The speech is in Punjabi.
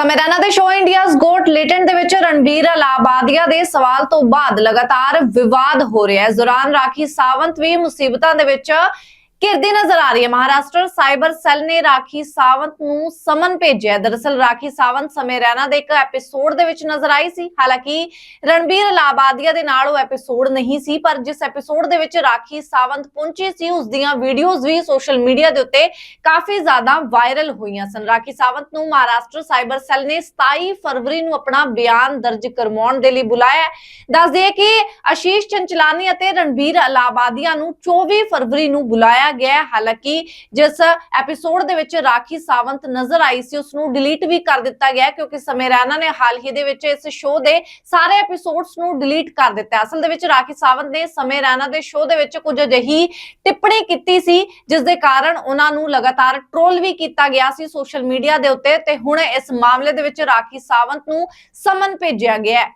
ਸਮੇਰਾਨਾ ਦੇ ਸ਼ੋ ਇੰਡੀਆਜ਼ ਗੋਟ ਲੇਟੈਂਟ ਦੇ ਵਿੱਚ ਰਣਬੀਰ ਅਲਾਬਾਦੀਆ ਦੇ ਸਵਾਲ ਤੋਂ ਬਾਅਦ ਲਗਾਤਾਰ ਵਿਵਾਦ ਹੋ ਰਿਹਾ ਹੈ। ਇਸ ਦੌਰਾਨ ਰਾਖੀ ਸਾਵੰਤ ਵੀ ਮੁਸੀਬਤਾਂ ਦੇ ਵਿੱਚ ਘਿਰਦੀ ਨਜ਼ਰ ਆ ਰਹੀ ਹੈ। ਮਹਾਰਾਸ਼ਟਰ ਸਾਈਬਰ ਸੈੱਲ ਨੇ ਰਾਖੀ ਸਾਵੰਤ ਨੂੰ ਸਮਨ ਭੇਜਿਆ ਦਰਅਸਲ ਰਾਖੀ ਸਾਵੰਤ ਸਮੇਰਾਨਾ ਦੇ ਇੱਕ ਐਪੀਸੋਡ ਦੇ ਵਿੱਚ ਨਜ਼ਰ ਆਈ ਸੀ। ਹਾਲਾਂਕਿ ਰਣਬੀਰ ਅਲਾਬਾਦੀਆ ਦੇ ਨਾਲ ਉਹ ਐਪੀਸੋਡ ਨਹੀਂ ਸੀ, ਪਰ ਜਿਸ ਐਪੀਸੋਡ ਦੇ ਵਿੱਚ ਰਾਖੀ ਸਾਵੰਤ ਪਹੁੰਚੀ ਸੀ, ਉਸ ਦੀਆਂ ਵੀਡੀਓਜ਼ ਵੀ ਸੋਸ਼ਲ ਮੀਡੀਆ ਦੇ ਉੱਤੇ ਕਾਫੀ ਜ਼ਿਆਦਾ ਵਾਇਰਲ ਹੋਈਆਂ ਸਨ। ਰਾਖੀ ਸਾਵੰਤ ਨੂੰ ਮਹਾਰਾਸ਼ਟਰ ਸਾਈਬਰ ਸੈੱਲ ਨੇ 27 ਫਰਵਰੀ ਨੂੰ ਆਪਣਾ ਬਿਆਨ ਦਰਜ ਕਰਵਾਉਣ ਦੇ ਲਈ ਬੁਲਾਇਆ ਹੈ। ਦੱਸ ਦਈਏ ਕਿ ਆਸ਼ੀਸ਼ ਚੰਚਲਾਨੀ ਅਤੇ ਰਣਬੀਰ ਅਲਾਬਾਦੀਆ ਨੂੰ 24 ਫਰਵਰੀ ਨੂੰ ਬੁਲਾਇਆ ਗਿਆ ਹਾਲਾਂਕਿ ਜਿਸ ਐਪੀਸੋਡ ਦੇ ਵਿੱਚ ਰਾਖੀ ਸਾਵੰਤ ਨਜ਼ਰ ਆਈ ਸੀ ਉਸ ਨੂੰ ਡਿਲੀਟ ਵੀ ਕਰ ਦਿੱਤਾ ਗਿਆ ਹੈ ਕਿਉਂਕਿ ਸਮੇਰਾਨਾ ਨੇ ਹਾਲ ਹੀ ਦੇ ਵਿੱਚ ਇਸ ਸ਼ੋਅ ਦੇ ਸਾਰੇ ਐਪੀਸੋਡਸ ਨੂੰ ਡਿਲੀਟ ਕਰ ਦਿੱਤਾ ਅਸਲ ਦੇ ਵਿੱਚ ਰਾਖੀ ਸਾਵੰਤ ਨੇ ਸਮੇਰਾਨਾ ਦੇ ਸ਼ੋਅ ਦੇ ਵਿੱਚ ਕੁਝ ਅਜਿਹੀ ਟਿੱਪਣੀ ਕੀਤੀ ਸੀ, ਜਿਸ ਦੇ ਕਾਰਨ ਉਹਨਾਂ ਨੂੰ ਲਗਾਤਾਰ ਟ੍ਰੋਲ ਵੀ ਕੀਤਾ ਗਿਆ ਸੀ ਸੋਸ਼ਲ ਮੀਡੀਆ ਦੇ ਉੱਤੇ ਤੇ ਹੁਣ ਇਸ ਮਾਮਲੇ ਦੇ ਵਿੱਚ ਰਾਖੀ ਸਾਵੰਤ ਨੂੰ ਸਮਨ ਭੇਜਿਆ ਗਿਆ ਹੈ।